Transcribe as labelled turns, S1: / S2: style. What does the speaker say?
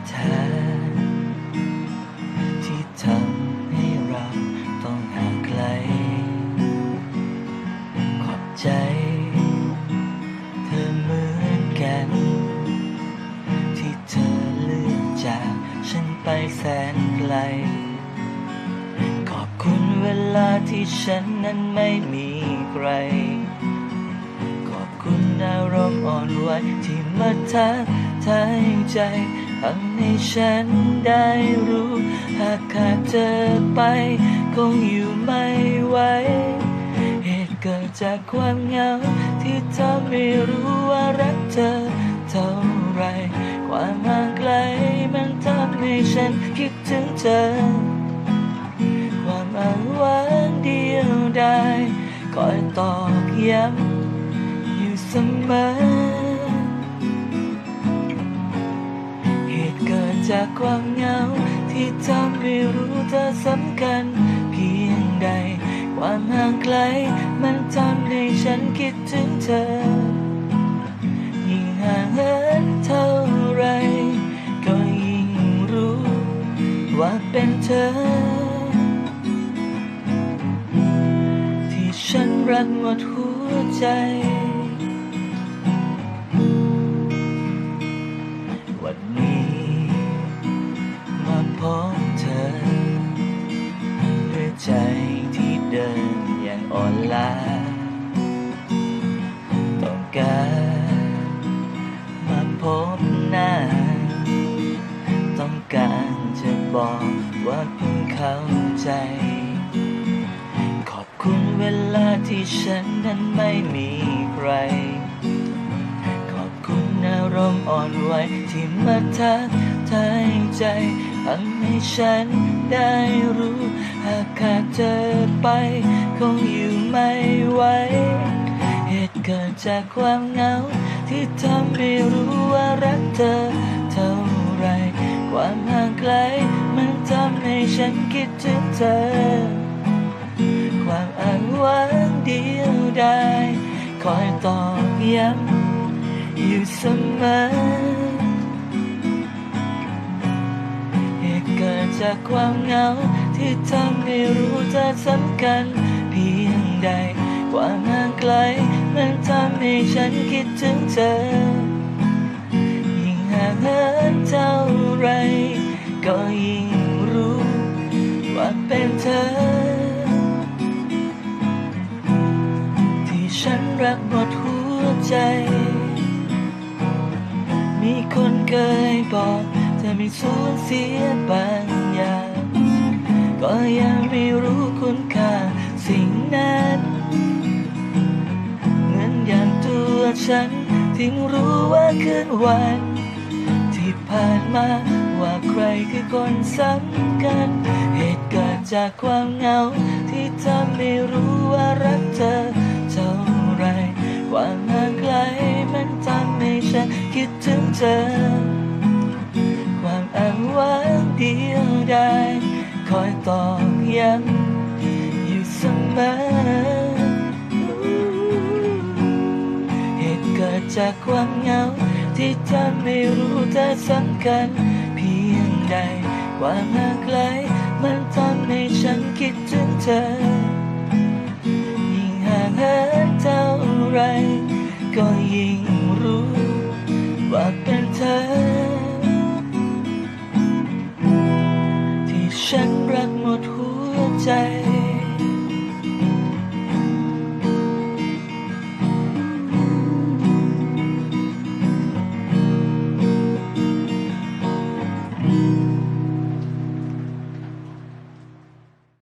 S1: ระยะทางที่ทำให้เราต้องห่างไกล ขอบใจ เธอเหมือนกัน ที่เธอเลือกจากฉันไปแสนไกล ขอบคุณเวลาที่ฉันนั้นไม่มีใครขอบคุณอารมณ์อ่อนไหวที่มาทักทายใจ ทำให้ฉันได้รู้ หากขาดเธอไปคงอยู่ไม่ไหวเหตุเกิดจากความเหงา ที่ทำให้รู้ว่ารักเธอเท่าไร ความห่างไกลมันทำให้ฉันคิดถึงเธอ ความอ้างว้างเดียวดายคอยตอกย้ำอยู่เสมอ จากความเหงา ที่ทำให้รู้เธอสำคัญ เพียงใด ความห่างไกล มันทำให้ฉันคิดถึงเธอ ยิ่งห่างเหินเท่าไร ก็ยิ่งรู้ ว่าเป็นเธอ ที่ฉันรักหมดหัวใจ อย่างอ่อนล้าต้องการมาพบหน้า ต้องการจะบอกว่าเพิ่งเข้าใจ ขอบคุณเวลาที่ฉันนั้นไม่มีใคร ขอบคุณอารมณ์อ่อนไหวที่มาทักทายใจทำให้ฉัน ได้รู้ หากขาดเธอไป คงอยู่ไม่ไหวเหตุเกิดจากความเหงา ที่ทำให้รู้ว่ารักเธอ เท่าไร ความห่างไกล มันทำให้ฉันคิดถึงเธอ ความอ้างว้างเดียวดายคอยตอกย้ำอยู่เสมอ จากความเหงา ที่ทำให้รู้เธอสำคัญเพียงใด ความห่างไกล มันทำให้ฉันคิดถึงเธอ ยิ่งห่างเหินเท่าไร ก็ยิ่งรู้ ว่าเป็นเธอ ที่ฉันรักหมดหัวใจ มีคนเคยบอกจะไม่สูญเสียบา ฉันที่รู้ว่าคืนวัน ที่ผ่านมาว่าใครคือคนสำคัญ เหตุเกิดจากความเหงา ที่ทำให้รู้ว่ารักเธอเท่าไรความห่างไกลมันทำให้ฉันคิดถึงเธอ ความอ้างว้างเดียวดายคอยตอกย้ำอยู่เสมอ จากความเหงา ที่ทำให้รู้เธอสำคัญ เพียงใดความห่างไกลมันทำให้ฉันคิดถึงเธอ ยิ่งห่างเหินเท่าไร ก็ยิ่งรู้ ว่าเป็นเธอ ที่ฉันรักหมดหัวใจ